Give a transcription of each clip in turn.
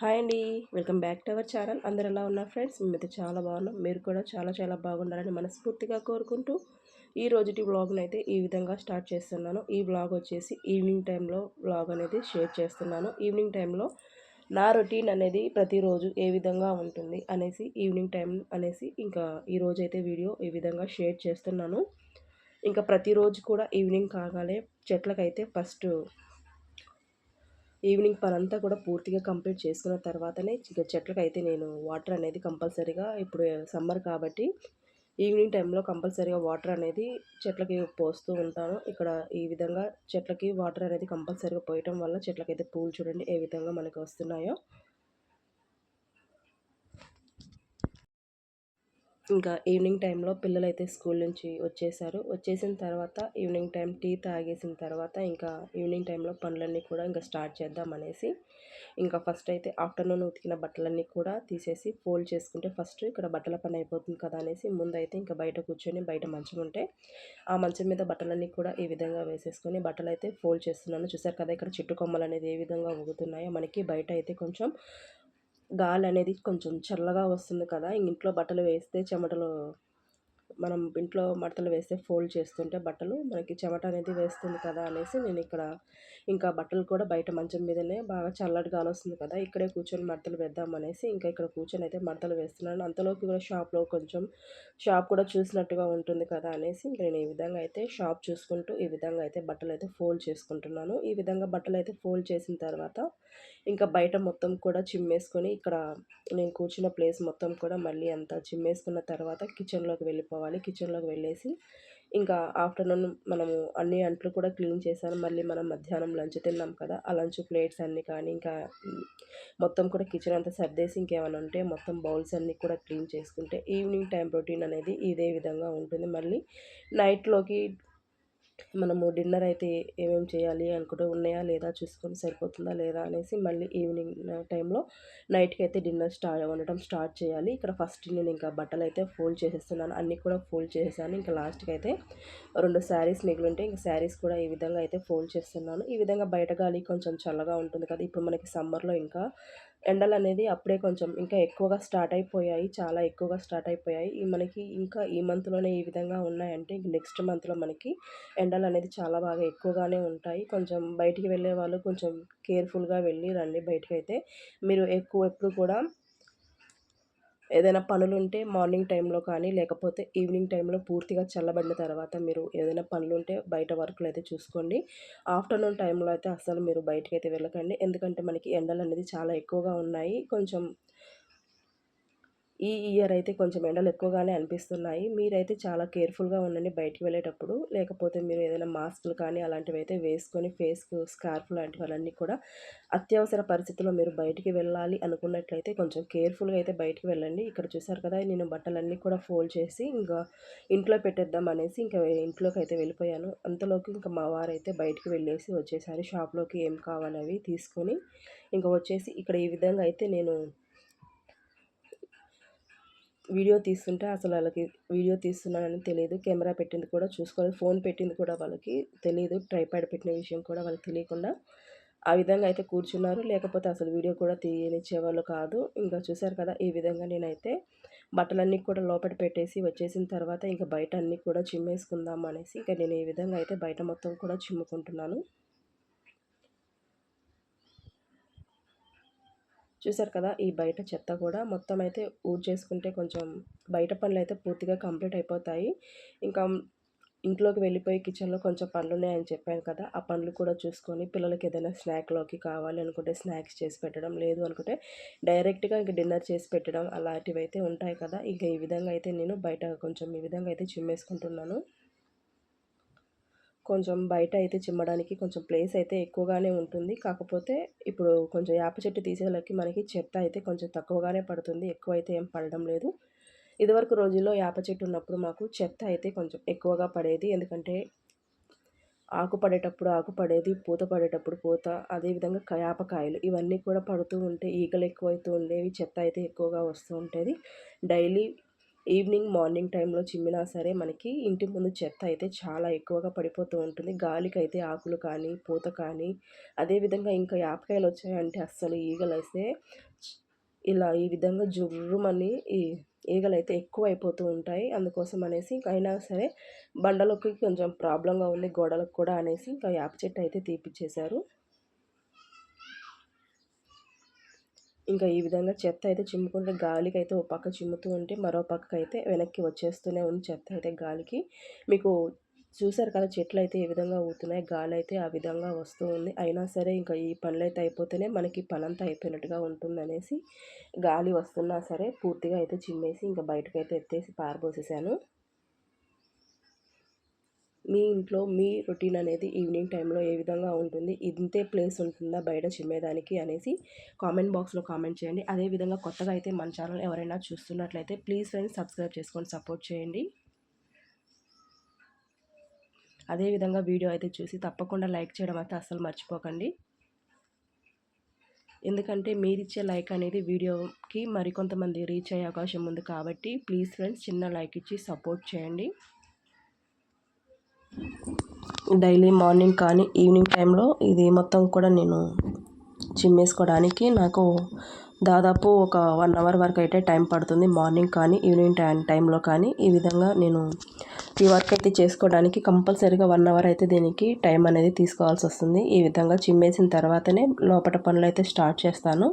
Hi అండి. Welcome back to our channel. అందరు ఎలా ఉన్నారు ఫ్రెండ్స్? మేమైతే చాలా బాగున్నాం. మీరు కూడా చాలా చాలా బాగుండాలని మనస్ఫూర్తిగా కోరుకుంటూ ఈ రోజుటి వ్లాగ్ని అయితే ఈ విధంగా స్టార్ట్ చేస్తున్నాను. ఈ వ్లాగ్ వచ్చేసి ఈవినింగ్ టైంలో వ్లాగ్ అనేది షేర్ చేస్తున్నాను. ఈవినింగ్ టైంలో నా రొటీన్ అనేది ప్రతిరోజు ఏ విధంగా ఉంటుంది అనేసి ఈవినింగ్ టైం అనేసి ఇంకా ఈరోజు అయితే వీడియో ఈ విధంగా షేర్ చేస్తున్నాను. ఇంకా ప్రతిరోజు కూడా ఈవినింగ్ కాగానే చెట్లకైతే ఫస్ట్ ఈవినింగ్ పనంతా కూడా పూర్తిగా కంప్లీట్ చేసుకున్న తర్వాతనే ఇక చెట్లకు అయితే నేను వాటర్ అనేది కంపల్సరీగా ఇప్పుడు సమ్మర్ కాబట్టి ఈవినింగ్ టైంలో కంపల్సరీగా వాటర్ అనేది చెట్లకి పోస్తూ ఉంటాను. ఇక్కడ ఈ విధంగా చెట్లకి వాటర్ అనేది కంపల్సరీగా పోయటం వల్ల చెట్లకైతే పూలు చూడండి ఏ విధంగా మనకు వస్తున్నాయో. ఇంకా ఈవినింగ్ టైంలో పిల్లలు అయితే స్కూల్ నుంచి వచ్చేసారు. వచ్చేసిన తర్వాత ఈవినింగ్ టైం టీ తాగేసిన తర్వాత ఇంకా ఈవినింగ్ టైంలో పనులన్నీ కూడా ఇంకా స్టార్ట్ చేద్దాం అనేసి ఇంకా ఫస్ట్ అయితే ఆఫ్టర్నూన్ ఉతికిన బట్టలన్నీ కూడా తీసేసి ఫోల్డ్ చేసుకుంటే ఫస్ట్ ఇక్కడ బట్టల పని అయిపోతుంది కదా అనేసి ముందైతే ఇంకా బయట కూర్చొని బయట మంచం ఉంటే ఆ మంచం మీద బట్టలన్నీ కూడా ఈ విధంగా వేసేసుకొని బట్టలు అయితే ఫోల్డ్ చేస్తున్నాను. చూసారు కదా ఇక్కడ చెట్టు కొమ్మలు అనేది ఏ విధంగా ఊగుతున్నాయో. మనకి బయట అయితే కొంచెం గాలి అనేది కొంచెం చల్లగా వస్తుంది కదా ఇంట్లో బట్టలు వేస్తే చెమటలు మనం ఇంట్లో మడతలు వేస్తే ఫోల్డ్ చేస్తుంటే బట్టలు మనకి చెమట అనేది వేస్తుంది కదా అనేసి నేను ఇక్కడ ఇంకా బట్టలు కూడా బయట మంచం మీదనే బాగా చల్లటి గాలి వస్తుంది కదా ఇక్కడే కూర్చొని మడతలు వేద్దాం అనేసి ఇంకా ఇక్కడ కూర్చొని అయితే మడతలు వేస్తున్నాను. అంతలోకి కూడా షాప్లో కొంచెం షాప్ కూడా చూసినట్టుగా ఉంటుంది కదా అనేసి ఇంకా నేను ఈ విధంగా అయితే షాప్ చూసుకుంటూ ఈ విధంగా అయితే బట్టలు అయితే ఫోల్డ్ చేసుకుంటున్నాను. ఈ విధంగా బట్టలు అయితే ఫోల్డ్ చేసిన తర్వాత ఇంకా బయట మొత్తం కూడా చిమ్మేసుకొని ఇక్కడ నేను కూర్చున్న ప్లేస్ మొత్తం కూడా మళ్ళీ అంతా చిమ్మేసుకున్న తర్వాత కిచెన్లోకి వెళ్ళిపోవాలి. కిచెన్లోకి వెళ్ళేసి. ఇంకా ఆఫ్టర్నూన్ మనము అన్ని అంట్లు కూడా క్లీన్ చేశాను. మళ్ళీ మనం మధ్యాహ్నం లంచ్ తిన్నాం కదా ఆ లంచ్ ప్లేట్స్ అన్నీ కానీ ఇంకా మొత్తం కూడా కిచెన్ అంతా సర్దేసి ఇంకేమైనా ఉంటే మొత్తం బౌల్స్ అన్నీ కూడా క్లీన్ చేసుకుంటే ఈవినింగ్ టైం రొటీన్ అనేది ఇదే విధంగా ఉంటుంది. మళ్ళీ నైట్లోకి మనము డిన్నర్ అయితే ఏమేమి చేయాలి అనుకుంటే ఉన్నాయా లేదా చూసుకొని సరిపోతుందా లేదా అనేసి మళ్ళీ ఈవినింగ్ టైంలో నైట్కి అయితే డిన్నర్ స్టార్ట్ వండటం స్టార్ట్ చేయాలి. ఇక్కడ ఫస్ట్ నేను ఇంకా బట్టలు అయితే ఫోల్డ్ చేసేస్తున్నాను. అన్నీ కూడా ఫోల్డ్ చేసేసాను. ఇంకా లాస్ట్కి అయితే రెండు శారీస్ మిగిలి ఉంటే ఇంకా శారీస్ కూడా ఈ విధంగా అయితే ఫోల్డ్ చేస్తున్నాను. ఈ విధంగా బయట గాలి కొంచెం చల్లగా ఉంటుంది కదా ఇప్పుడు మనకి సమ్మర్లో ఇంకా ఎండలు అనేది అప్పుడే కొంచెం ఇంకా ఎక్కువగా స్టార్ట్ అయిపోయాయి చాలా ఎక్కువగా స్టార్ట్ అయిపోయాయి. మనకి ఇంకా ఈ మంత్లోనే ఈ విధంగా ఉన్నాయంటే ఇంక నెక్స్ట్ మంత్లో మనకి ఎండలు అనేది చాలా బాగా ఎక్కువగానే ఉంటాయి. కొంచెం బయటికి వెళ్ళే వాళ్ళు కొంచెం కేర్ఫుల్గా వెళ్ళి రండి బయటకు అయితే మీరు ఎక్కువ ఎప్పుడు కూడా ఏదైనా పనులు ఉంటే మార్నింగ్ టైంలో కానీ లేకపోతే ఈవినింగ్ టైంలో పూర్తిగా చల్లబడిన తర్వాత మీరు ఏదైనా పనులు ఉంటే బయట వర్క్లు అయితే చూసుకోండి. ఆఫ్టర్నూన్ టైంలో అయితే అసలు మీరు బయటకు అయితే వెళ్ళకండి. ఎందుకంటే మనకి ఎండలు అనేది చాలా ఎక్కువగా ఉన్నాయి. కొంచెం ఈ ఇయర్ అయితే కొంచెం ఎండలు ఎక్కువగానే అనిపిస్తున్నాయి. మీరైతే చాలా కేర్ఫుల్గా ఉండండి బయటికి వెళ్ళేటప్పుడు. లేకపోతే మీరు ఏదైనా మాస్కులు కానీ అలాంటివి అయితే వేసుకొని ఫేస్కు స్కార్ఫ్ లాంటివన్నీ కూడా అత్యవసర పరిస్థితుల్లో మీరు బయటికి వెళ్ళాలి అనుకున్నట్లయితే కొంచెం కేర్ఫుల్గా అయితే బయటికి వెళ్ళండి. ఇక్కడ చూసారు కదా నేను బట్టలన్నీ కూడా ఫోల్డ్ చేసి ఇంకా ఇంట్లో పెట్టేద్దాం అనేసి ఇంకా ఇంట్లోకి అయితే వెళ్ళిపోయాను. అంతలోకి ఇంకా మా వారైతే బయటికి వెళ్ళేసి వచ్చేసారి. షాప్లోకి ఏం కావాలవి తీసుకొని ఇంకా వచ్చేసి ఇక్కడ ఈ విధంగా అయితే నేను వీడియో తీస్తుంటే అసలు వాళ్ళకి వీడియో తీస్తున్నానని తెలియదు. కెమెరా పెట్టింది కూడా చూసుకోలేదు. ఫోన్ పెట్టింది కూడా వాళ్ళకి తెలియదు. ట్రైపాడ్ పెట్టిన విషయం కూడా వాళ్ళకి తెలియకుండా ఆ విధంగా అయితే కూర్చున్నారు. లేకపోతే అసలు వీడియో కూడా తీయనిచ్చేవాళ్ళు కాదు. ఇంకా చూశారు కదా ఈ విధంగా నేనైతే బట్టలన్నీ కూడా లోపల పెట్టేసి వచ్చేసిన తర్వాత ఇంకా బయట అన్నీ కూడా చిమ్మేసుకుందాం అనేసి ఇంకా నేను ఈ విధంగా అయితే బయట మొత్తం కూడా చిమ్ముకుంటున్నాను. చూసారు కదా ఈ బయట చెత్త కూడా మొత్తం అయితే ఊడ్చేసుకుంటే కొంచెం బయట పనులు అయితే పూర్తిగా కంప్లీట్ అయిపోతాయి. ఇంకా ఇంట్లోకి వెళ్ళిపోయి కిచెన్లో కొంచెం పనులు ఉన్నాయని చెప్పాను కదా ఆ పనులు కూడా చూసుకొని పిల్లలకి ఏదైనా స్నాక్లోకి కావాలి అనుకుంటే స్నాక్స్ చేసి పెట్టడం లేదు అనుకుంటే డైరెక్ట్గా ఇంక డిన్నర్ చేసి పెట్టడం అలాంటివి అయితే ఉంటాయి కదా. ఇంకా ఈ విధంగా అయితే నేను బయట కొంచెం ఈ విధంగా అయితే చిమ్మేసుకుంటున్నాను కొంచెం బయట అయితే చిమ్మడానికి కొంచెం ప్లేస్ అయితే ఎక్కువగానే ఉంటుంది. కాకపోతే ఇప్పుడు కొంచెం యాప చెట్టు తీసేలకి మనకి చెత్త అయితే కొంచెం తక్కువగానే పడుతుంది. ఎక్కువ అయితే ఏం పడడం లేదు. ఇదివరకు రోజుల్లో యాప చెట్టు ఉన్నప్పుడు మాకు చెత్త అయితే కొంచెం ఎక్కువగా పడేది. ఎందుకంటే ఆకు పడేటప్పుడు ఆకు పడేది పూత పడేటప్పుడు పూత అదేవిధంగా యాపకాయలు ఇవన్నీ కూడా పడుతూ ఉంటే ఈగలు ఎక్కువైతూ ఉండేవి చెత్త అయితే ఎక్కువగా వస్తూ ఉండేది డైలీ ఈవినింగ్ మార్నింగ్ టైంలో చిమ్మినా సరే మనకి ఇంటి ముందు చెత్త అయితే చాలా ఎక్కువగా పడిపోతూ ఉంటుంది. గాలికి అయితే ఆకులు కానీ పూత కానీ అదేవిధంగా ఇంకా యాపకాయలు వచ్చాయంటే అస్సలు ఈగలు అయితే ఇలా ఈ విధంగా జుర్రుమని ఈ ఈగలు అయితే ఎక్కువ అయిపోతూ ఉంటాయి. అందుకోసం అనేసి ఇంకా అయినా సరే బండలకి కొంచెం ప్రాబ్లంగా ఉంది. గోడలకు కూడా అనేసి ఇంకా యాప చెట్టు అయితే తీపిచ్చేశారు. ఇంకా ఈ విధంగా చెత్త అయితే చిమ్ముకుంటే గాలికి అయితే ఓ పక్క చిమ్ముతూ ఉంటే మరో పక్క అయితే వెనక్కి వచ్చేస్తూనే ఉంది చెత్త అయితే గాలికి. మీకు చూసారు కదా చెట్లు అయితే ఏ విధంగా ఊతున్నాయి గాలి అయితే ఆ విధంగా వస్తూ ఉంది. అయినా సరే ఇంకా ఈ పనులు అయితే అయిపోతేనే మనకి పనంతా అయిపోయినట్టుగా ఉంటుంది అనేసి గాలి వస్తున్నా సరే పూర్తిగా అయితే చిమ్మేసి ఇంకా బయటకు అయితే ఎత్తేసి పారబోసేసాను. మీ ఇంట్లో మీ రొటీన్ అనేది ఈవినింగ్ టైంలో ఏ విధంగా ఉంటుంది? ఇంతే ప్లేస్ ఉంటుందా బయట చిమ్మేదానికి అనేసి కామెంట్ బాక్స్లో కామెంట్ చేయండి. అదేవిధంగా కొత్తగా అయితే మన ఛానల్ ఎవరైనా చూస్తున్నట్లయితే ప్లీజ్ ఫ్రెండ్స్ సబ్స్క్రైబ్ చేసుకొని సపోర్ట్ చేయండి. అదేవిధంగా వీడియో అయితే చూసి తప్పకుండా లైక్ చేయడం అయితే అస్సలు మర్చిపోకండి. ఎందుకంటే మీరిచ్చే లైక్ అనేది వీడియోకి మరికొంతమంది రీచ్ అయ్యే అవకాశం ఉంది కాబట్టి ప్లీజ్ ఫ్రెండ్స్ చిన్న లైక్ ఇచ్చి సపోర్ట్ చేయండి. డైలీ మార్నింగ్ కానీ ఈవినింగ్ టైంలో ఇది మొత్తం కూడా నేను చిమ్మేసుకోవడానికి నాకు దాదాపు ఒక వన్ అవర్ వరకు అయితే టైం పడుతుంది మార్నింగ్ కానీ ఈవినింగ్ టైం టైంలో కానీ ఈ విధంగా నేను ఈ వర్క్ అయితే చేసుకోవడానికి కంపల్సరీగా వన్ అవర్ అయితే దీనికి టైం అనేది తీసుకోవాల్సి వస్తుంది. ఈ విధంగా చిమ్మేసిన తర్వాతనే లోపల పనులు అయితే స్టార్ట్ చేస్తాను.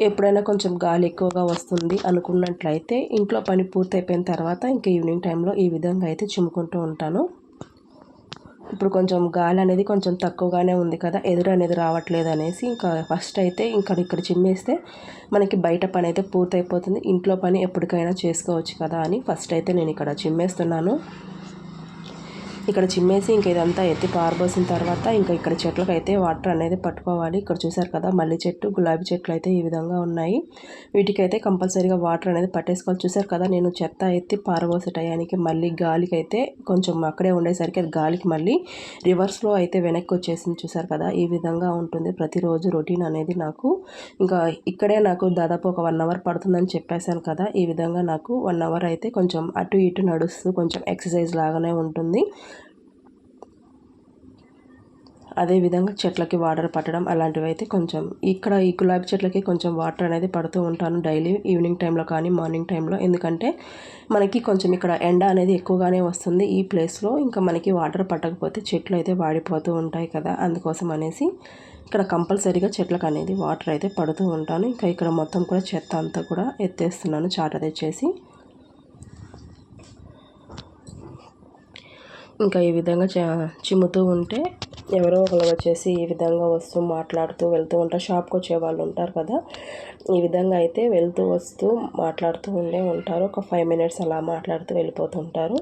ఎప్పుడైనా కొంచెం గాలి ఎక్కువగా వస్తుంది అనుకున్నట్లయితే ఇంట్లో పని పూర్తయిపోయిన తర్వాత ఇంకా ఈవినింగ్ టైంలో ఈ విధంగా అయితే చిమ్ముకుంటూ ఉంటాను. ఇప్పుడు కొంచెం గాలి అనేది కొంచెం తక్కువగానే ఉంది కదా ఎదురు అనేది రావట్లేదు అనేసి ఇంకా ఫస్ట్ అయితే ఇంకా ఇక్కడ చిమ్మేస్తే మనకి బయట పని అయితే పూర్తయిపోతుంది. ఇంట్లో పని ఎప్పటికైనా చేసుకోవచ్చు కదా అని ఫస్ట్ అయితే నేను ఇక్కడ చిమ్మేస్తున్నాను ఇక్కడ చిమ్మేసి ఇంకా ఇదంతా ఎత్తి పారబోసిన తర్వాత ఇంకా ఇక్కడ చెట్లకు అయితే వాటర్ అనేది పట్టుకోవాలి. ఇక్కడ చూసారు కదా మల్లి చెట్టు గులాబీ చెట్లు అయితే ఈ విధంగా ఉన్నాయి. వీటికైతే కంపల్సరీగా వాటర్ అనేది పట్టేసుకోవాలి. చూసారు కదా నేను చెత్త ఎత్తి పారబోసే టయానికి మళ్ళీ గాలికి అయితే కొంచెం అక్కడే ఉండేసరికి అది గాలికి మళ్ళీ రివర్స్లో అయితే వెనక్కి వచ్చేసింది. చూసారు కదా ఈ విధంగా ఉంటుంది. ప్రతిరోజు రొటీన్ అనేది నాకు ఇంకా ఇక్కడే నాకు దాదాపు ఒక వన్ అవర్ పడుతుందని చెప్పేశాను కదా ఈ విధంగా నాకు వన్ అవర్ అయితే కొంచెం అటు ఇటు నడుస్తూ కొంచెం ఎక్సర్సైజ్ లాగానే ఉంటుంది. అదేవిధంగా చెట్లకి వాటర్ పట్టడం అలాంటివి అయితే కొంచెం ఇక్కడ ఈ గులాబీ చెట్లకి కొంచెం వాటర్ అనేది పడుతూ ఉంటాను డైలీ ఈవినింగ్ టైంలో కానీ మార్నింగ్ టైంలో ఎందుకంటే మనకి కొంచెం ఇక్కడ ఎండ అనేది ఎక్కువగానే వస్తుంది ఈ ప్లేస్లో ఇంకా మనకి వాటర్ పట్టకపోతే చెట్లు అయితే వాడిపోతూ ఉంటాయి కదా. అందుకోసం అనేసి ఇక్కడ కంపల్సరీగా చెట్లకు అనేది వాటర్ అయితే పడుతూ ఉంటాను. ఇంకా ఇక్కడ మొత్తం కూడా చెత్త అంతా కూడా ఎత్తేస్తున్నాను చాట తెచ్చేసి. ఇంకా ఈ విధంగా చిమ్ముతూ ఉంటే ఎవరో ఒకరు వచ్చేసి ఈ విధంగా వస్తూ మాట్లాడుతూ వెళ్తూ ఉంటారు. షాప్కి వచ్చే వాళ్ళు ఉంటారు కదా. ఈ విధంగా అయితే వెళ్తూ వస్తూ మాట్లాడుతూ ఉండే ఉంటారు. ఒక ఫైవ్ మినిట్స్ అలా మాట్లాడుతూ వెళ్ళిపోతుంటారు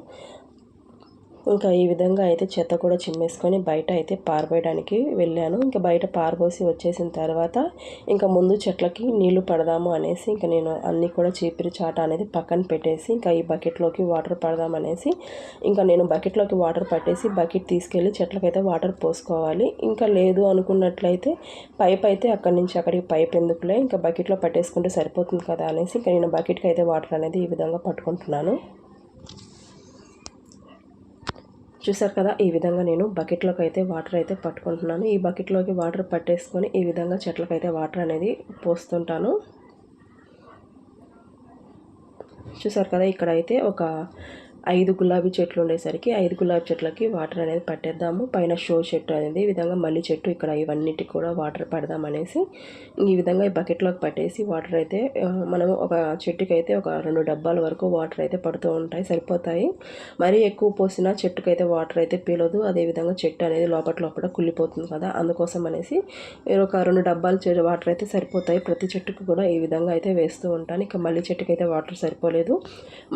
ఇంకా ఈ విధంగా అయితే చెత్త కూడా చిమ్మేసుకొని బయట అయితే పారబోయడానికి వెళ్ళాను. ఇంకా బయట పారబోసి వచ్చేసిన తర్వాత ఇంకా ముందు చెట్లకి నీళ్ళు పడదాము అనేసి ఇంకా నేను అన్నీ కూడా చీపిరి చాట అనేది పక్కన పెట్టేసి ఇంకా ఈ బకెట్లోకి వాటర్ పడదామనేసి ఇంకా నేను బకెట్లోకి వాటర్ పట్టేసి బకెట్ తీసుకెళ్ళి చెట్లకైతే వాటర్ పోసుకోవాలి. ఇంకా లేదు అనుకున్నట్లయితే పైప్ అయితే అక్కడి నుంచి అక్కడికి పైప్ ఎందుకులే ఇంకా బకెట్లో పట్టేసుకుంటే సరిపోతుంది కదా అనేసి ఇంకా నేను బకెట్కి అయితే వాటర్ అనేది ఈ విధంగా పట్టుకుంటున్నాను. చూసారు కదా ఈ విధంగా నేను బకెట్లోకి అయితే వాటర్ అయితే పట్టుకుంటున్నాను. ఈ బకెట్లోకి వాటర్ పట్టేసుకొని ఈ విధంగా చెట్లకైతే వాటర్ అనేది పోస్తుంటాను. చూసారు కదా ఇక్కడ అయితే ఒక ఐదు గులాబీ చెట్లు ఉండేసరికి ఐదు గులాబీ చెట్లకి వాటర్ అనేది పట్టేద్దాము. పైన షో చెట్టు అనేది ఈ విధంగా మల్లి చెట్టు ఇక్కడ ఇవన్నిటికి కూడా వాటర్ పడదాం అనేసి ఈ విధంగా ఈ బకెట్లోకి పట్టేసి వాటర్ అయితే మనం ఒక చెట్టుకి అయితే ఒక రెండు డబ్బాల వరకు వాటర్ అయితే పడుతూ ఉంటాయి సరిపోతాయి. మరీ ఎక్కువ పోసినా చెట్టుకి అయితే వాటర్ అయితే పీలదు. అదేవిధంగా చెట్టు అనేది లోపల లోపల కుళ్ళిపోతుంది కదా అందుకోసం అనేసి ఒక రెండు డబ్బాలు వాటర్ అయితే సరిపోతాయి. ప్రతి చెట్టుకు కూడా ఈ విధంగా అయితే వేస్తూ ఉంటాను. ఇక మళ్ళీ చెట్టుకి అయితే వాటర్ సరిపోలేదు.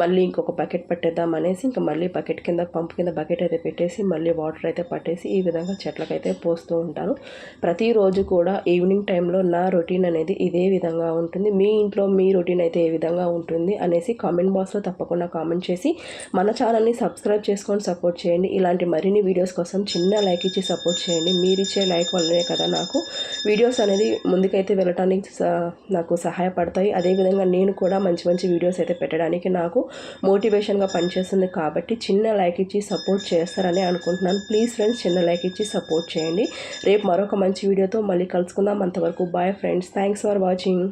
మళ్ళీ ఇంకొక బకెట్ పట్టేద్దాం అనేసి ఇంకా మళ్ళీ బకెట్ కింద పంపు కింద బకెట్ అయితే పెట్టేసి మళ్ళీ వాటర్ అయితే పట్టేసి ఈ విధంగా చెట్లకైతే పోస్తూ ఉంటాను. ప్రతిరోజు కూడా ఈవినింగ్ టైంలో నా రొటీన్ అనేది ఇదే విధంగా ఉంటుంది. మీ ఇంట్లో మీ రొటీన్ అయితే ఏ విధంగా ఉంటుంది అనేసి కామెంట్ బాక్స్లో తప్పకుండా కామెంట్ చేసి మన ఛానల్ని సబ్స్క్రైబ్ చేసుకొని సపోర్ట్ చేయండి. ఇలాంటి మరిన్ని వీడియోస్ కోసం చిన్న లైక్ ఇచ్చి సపోర్ట్ చేయండి. మీరు ఇచ్చే లైక్ వల్లనే కదా నాకు వీడియోస్ అనేది ముందుకైతే వెళ్ళటానికి స- నాకు సహాయపడతాయి. అదేవిధంగా నేను కూడా మంచి మంచి వీడియోస్ అయితే పెట్టడానికి నాకు మోటివేషన్గా పనిచేస్తాను పనిచేస్తుంది కాబట్టి చిన్న లైక్ ఇచ్చి సపోర్ట్ చేస్తారని అనుకుంటున్నాను. ప్లీజ్ ఫ్రెండ్స్ చిన్న లైక్ ఇచ్చి సపోర్ట్ చేయండి. రేపు మరొక మంచి వీడియోతో మళ్ళీ కలుసుకుందాం. అంతవరకు bye friends. Thanks for watching.